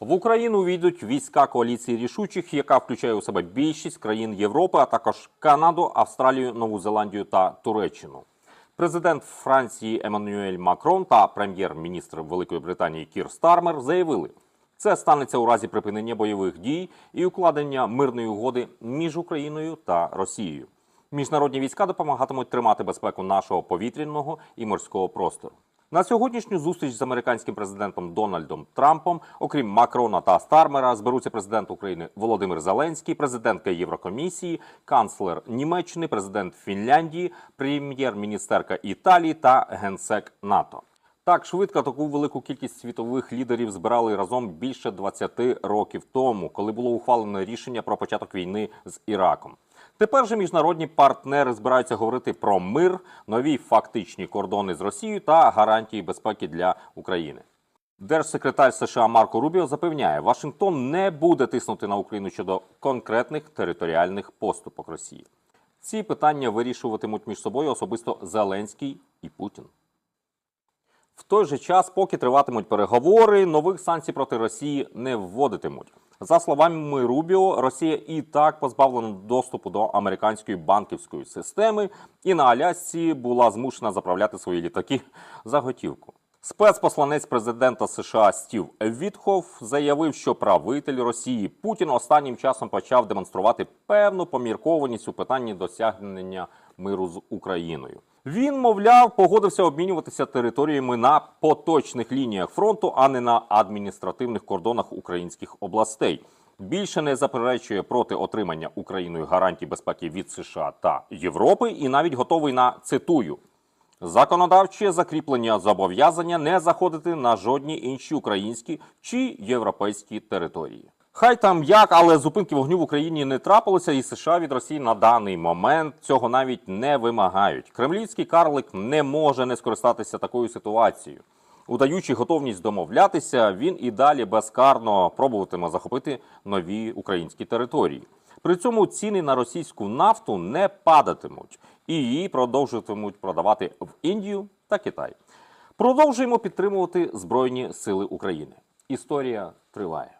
В Україну увійдуть війська коаліції рішучих, яка включає у себе більшість країн Європи, а також Канаду, Австралію, Нову Зеландію та Туреччину. Президент Франції Еммануель Макрон та прем'єр-міністр Великої Британії Кір Стармер заявили, це станеться у разі припинення бойових дій і укладення мирної угоди між Україною та Росією. Міжнародні війська допомагатимуть тримати безпеку нашого повітряного і морського простору. На сьогоднішню зустріч з американським президентом Дональдом Трампом, окрім Макрона та Стармера, зберуться президент України Володимир Зеленський, президентка Єврокомісії, канцлер Німеччини, президент Фінляндії, прем'єр-міністерка Італії та генсек НАТО. Так швидко таку велику кількість світових лідерів збирали разом більше 20 років тому, коли було ухвалено рішення про початок війни з Іраком. Тепер же міжнародні партнери збираються говорити про мир, нові фактичні кордони з Росією та гарантії безпеки для України. Держсекретар США Марко Рубіо запевняє, Вашингтон не буде тиснути на Україну щодо конкретних територіальних поступок Росії. Ці питання вирішуватимуть між собою особисто Зеленський і Путін. В той же час, поки триватимуть переговори, нових санкцій проти Росії не вводитимуть. За словами Рубіо, Росія і так позбавлена доступу до американської банківської системи, і на Алясці була змушена заправляти свої літаки за готівку. Спецпосланець президента США Стів Вітхоф заявив, що правитель Росії Путін останнім часом почав демонструвати певну поміркованість у питанні досягнення миру з Україною. Він, мовляв, погодився обмінюватися територіями на поточних лініях фронту, а не на адміністративних кордонах українських областей. Більше не заперечує проти отримання Україною гарантій безпеки від США та Європи, і навіть готовий на цитую законодавче закріплення зобов'язання не заходити на жодні інші українські чи європейські території. Хай там як, але зупинки вогню в Україні не трапилося, і США від Росії на даний момент цього навіть не вимагають. Кремлівський карлик не може не скористатися такою ситуацією. Удаючи готовність домовлятися, він і далі безкарно пробуватиме захопити нові українські території. При цьому ціни на російську нафту не падатимуть і її продовжуватимуть продавати в Індію та Китай. Продовжуємо підтримувати Збройні Сили України. Історія триває.